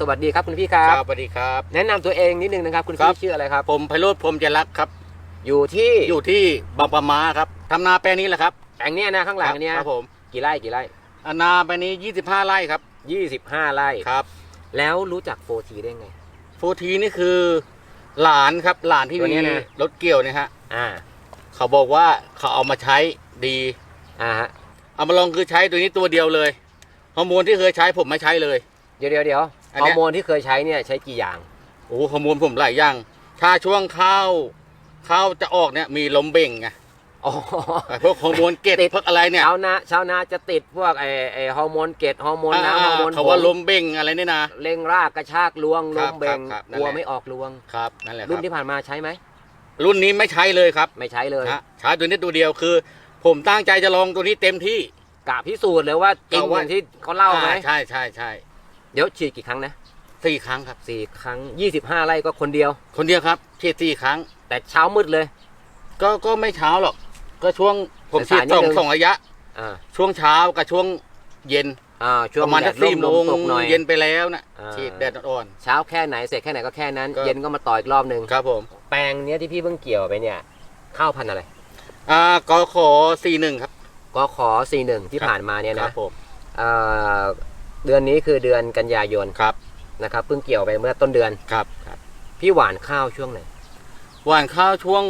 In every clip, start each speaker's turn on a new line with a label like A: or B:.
A: สวัสดีครับคุณพี่ครับ
B: สวัสดีครับ
A: แนะนำตัวเองนิดนึงนะครับคุณ
B: ครั
A: พี่
B: บ
A: ชื่ออะไรครับ
B: ผมไพโรธพรหมจรักครับ
A: อยู่ที่
B: อยู่ที่บางปะมาครับทำนาแปลงนี้แหละครับ
A: แปลงเนี้ยนะข้างหลังเนี้ย
B: ครับผม
A: กี่ไร่กี่ไร่
B: อ่านาแปลงนี้ 25 ไร่ครับ
A: 25ไร่
B: ครับ
A: แล้วรู้จักโฟทีได้ไง
B: โฟทีนี่คือหลานครับหลานที่
A: ตัว
B: มี
A: เนี้ยนะ
B: รถเกี่ยวเนี่ยฮะ
A: อ่า
B: เขาบอกว่าเขาเอามาใช้ดี
A: อ่าฮะ
B: เอามาลองคือใช้ตัวนี้ตัวเดียวเลยฮอร์โมนที่เคยใช้ผมไม่ใช้เลย
A: เดี๋ยวเดี๋ยวเดี๋ยว
B: อัน
A: ฮ
B: เนี้
A: อยร์โมนที่เคยใช้เนี่ยใช้กี่อย่าง
B: โอ้โหฮอร์โมนผมหลายอย่าง ถ้าช่วงข้าวข้าวจะออกเนี่ยมีลมเบ่งไง
A: อ๋อ
B: ไอ้พวกฮอร์โมนเกต
A: ติด
B: พวกอะไรเนี่ย
A: ชาวนาชาวนาจะติดพวกไอไอฮอร์โมนเกตฮอร์โมน
B: อ่า
A: น้ำฮอร์โมน
B: เขาว่า
A: ผง
B: ลมเบ่งอะไรเนี่ยนะ
A: เร่งรากกระชากลวงล
B: ครับ
A: มเบ่ง
B: ครับครับ
A: กลัว
B: นั่นแหละ
A: ไม่ออกลวง
B: ครับนั่นแหละค
A: รุ่น
B: รับ
A: ที่ผ่านมาใช้ไหม
B: รุ่นนี้ไม่ใช้เลยครับ
A: ไม่ใช้เลย
B: ฮะใช้ตัวนี้ตัวเดียวคือ ผมตั้งใจจะลองตัวนี้เต็มที่
A: กะพิสูจน์เลยว่าจริง
B: เอา
A: อ
B: ว่า
A: ย่างที่เขาเล่าไหม
B: อ่ใช่ใช่ใช่
A: เดี๋ยวฉีดกี่ครั้งนะ
B: สี่ครั้งครับ
A: สี่ครั้ง25ไร่ก็คนเดียว
B: คนเดียวครับฉีดสี่ครั้ง
A: แต่เช้ามืดเลย
B: ก็ก็ไม่เช้าหรอก ก็ช่วงผม
A: สา
B: ฉี
A: ย
B: ด
A: ๆนิดนึง
B: สองสองระยะ
A: อ่า
B: ช่วงเช้ากับช่วงเย็น
A: อ่าช่ว
B: ป
A: ง
B: ระมาณ
A: แด
B: สั
A: ด
B: ก
A: ร่
B: สี่
A: ม
B: โม
A: ล
B: ง
A: มตกหน่อย
B: เย็นไปแล้วนะ
A: อ่า
B: ฉีดแดดอ่อน
A: เช้าแค่ไหนเสร็จแค่ไหนก็แค่นั้น
B: ก็
A: เย็นก็มาต่ออีกรอบหนึ่ง
B: ๆครับผม
A: แปลงเนี้ยที่พี่เพิ่งเกี่ยวไปเนี่ยข้าวพันธุ์อะไร
B: อ่ากขอสี่หนึ่งครับ
A: ก็ขอ41ที่
B: ครับ
A: ผ่านมาเนี่ย
B: ครั
A: นะ
B: บผม
A: เอ่อ เดือนนี้คือเดือนกันยายน
B: ครับ
A: นะครับเพิ่งเกี่ยวไปเมื่อต้นเดือน
B: ครับครับ
A: พี่หวานข้าวช่วงไหน
B: หว่านข้าวช่วง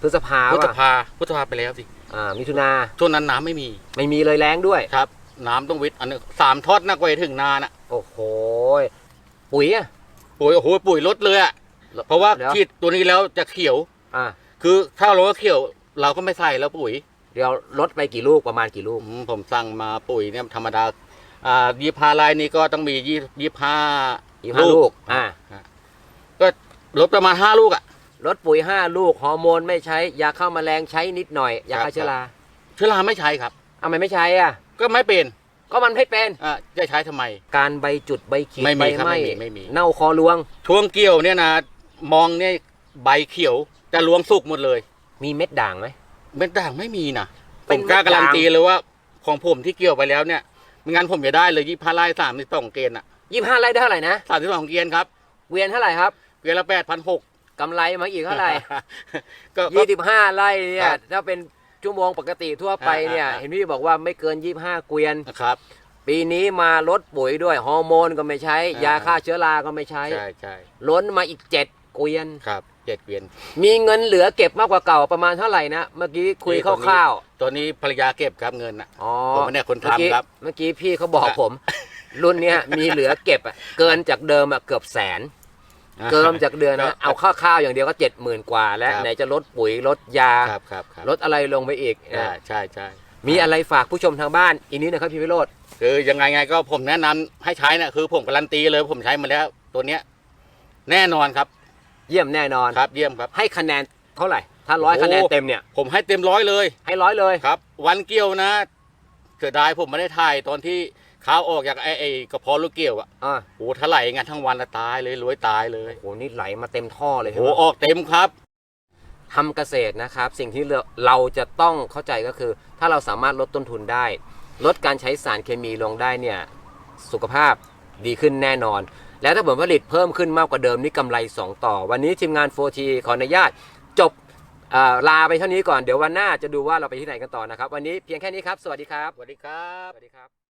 A: พฤษภา
B: พุทธ
A: ว่ะ
B: ภาพุทธภาไปแล้วสิ
A: อ่ามิถุนา
B: ช่วงนั้นน้ำไม่มี
A: ไม่มีเลยแรงด้วย
B: ครับ น้ำต้องวิทย์อันนึงสามทอดนักไว้ถึงนาน่ะ
A: โอ้โหปุ๋ยอะ
B: ปุ๋ยโอ้โหปุ๋ยลดเลยอะเพราะว่า
A: ดี๋ย
B: ฉีดตัวนี้แล้วจะเขียว
A: อ่า
B: คือถ้าเราก็เขียวเราก็ไม่ใส่แล้วปุ๋ย
A: เดี๋ยวลดไปกี่ลูกประมาณกี่ลูก
B: อืมผมสั่งมาปุ๋ยเนี่ยธรรมดา อ่ายี่ห้าลายนี่ก็ต้องมียี่ยี่ห้า
A: ยี่ห้าลูกอ่า
B: ก็ลดประมาณห้าลูกอะ
A: ลดปุ๋ย5ลูกฮอร์โมนไม่ใช้ยาฆ่าแมลงใช้นิดหน่อยยา
B: ครั
A: ฆ่า
B: บ
A: เชื้อรา
B: เชื้อราไม่ใช้ครับ
A: เอามันไม่ใช้อะ
B: ก็ไม่เป็น
A: ก็มันไม่เป็น
B: อ่าจะใช้ทำไม
A: การใบจุดใบขีด
B: ไม่มี
A: ใบ
B: ครับ
A: ไหม้
B: ไม่มีไม่มี
A: เน่าคอรวง
B: ช่วงเกี่ยวเนี่ยนะมองเนี่ยใบเขียวจะรวงสุกหมดเลย
A: มีเม็ดด่างไหม
B: เม็ดด่างไม่มีนะผ
A: เป็น
B: มกล้า
A: เม็ดด่าง
B: การันตีเลยว่าของผมที่เกี่ยวไปแล้วเนี่ย ไม่งั้นผมจะได้เลยยี่ห้าลายสามสิบสองเกณฑ์อะ
A: ยี่ห้าไร่ได้เท่าไหร่นะ
B: สามสิบสองเกณฑ์ครับ
A: เวียนเท่าไหร่ครับ
B: เกณฑ์ละแปดพันหก
A: กำไรมาอีกเท่าไหร่
B: ก็ก็
A: ยี่สิบห้าไร่เนี่
B: ค
A: ย
B: รับ
A: ถ้าเป็นชั่วโมงปกติทั่วไปเนี่ย
B: อ่าอ่า
A: เห็นพี่บอกว่าไม่เกินยี่ห้าเกวียน
B: นะครับ
A: ปีนี้มาลดปุ๋ยด้วยฮอร์โมนก็ไม่ใช้
B: อ่าย
A: ยาฆ่าเชื้อราก็ไม่ใช้
B: ใช่ใช่
A: ล้นมาอีกเจ็ดเกวียน
B: ครับ เจ็ดเกวียน
A: มีเงินเหลือเก็บมากกว่าเก่าประมาณเท่าไหร่นะเมื่อกี้คุย
B: นี่ตรงนี้
A: คร่าว
B: ตัวนี้ภรรยาเก็บครับเงินอะ
A: ๆอ๋อ
B: ผมไม่ได้คนทำ
A: เมื่อกี้
B: ครับ
A: เมื่อกี้พี่เขาบอกผม รุ่นเนี้ยมีเหลือเก็บอะเกินจากเดิมอะเกือบแสน เกินจากเดือน
B: ครั
A: นะ
B: บ
A: เอาข้าวๆอย่างเดียวก็เจ็ดหมื่นกว่า แล้ว
B: ครับ
A: ไหนจะลดปุ๋ยลดยา
B: ครับครับครับ
A: ลดอะไรลงไปอีก
B: ใช่ใช่ใช่
A: มีอะไรฝากผู้ชมทางบ้านอีกนิดนะครับพี่วิโรธ
B: คือยังไงไงก็ผมแนะนำให้ใช้นะคือผมการันตีเลยผมใช้มาแล้วตัวเนี้ยแน่นอนครับ
A: เยี่ยมแน่นอน
B: ครับเยี่ยมครับ
A: ให้คะแนนเท่าไหร่ ถ้าร้อย
B: โอ้
A: คะแนนเต็มเนี่ย
B: ผมให้เต็มร้อยเลย
A: ให้ร้อยเลย
B: ครับ วันเกี่ยวนะเสียดายผมไม่ได้ถ่ายตอนที่ข้าวออกจากไอ้ไอ้กระเพาะลูกเกี่ยวอะ
A: อ่า
B: โอ้ถลายงานทั้งวันละตายเลยรวยตายเลย
A: โหนี่ไหลมาเต็มท่อเลย
B: โอ้ออกเต็มครับ
A: ทำเกษตรนะครับ สิ่งที่เราเราจะต้องเข้าใจก็คือ ถ้าเราสามารถลดต้นทุนได้ ลดการใช้สารเคมีลงได้เนี่ย สุขภาพดีขึ้นแน่นอน แล้วถ้าผลผลิตเพิ่มขึ้นมากกว่าเดิมนี่กำไร 2 ต่อ วันนี้ทีมงาน 4T ขออนุญาตจบลาไปเท่านี้ก่อนเดี๋ยววันหน้าจะดูว่าเราไปที่ไหนกันต่อนะครับ วันนี้เพียงแค่นี้ครับ สวัสดีครับ
B: สวัสดีครับ
A: สวัสดีครับ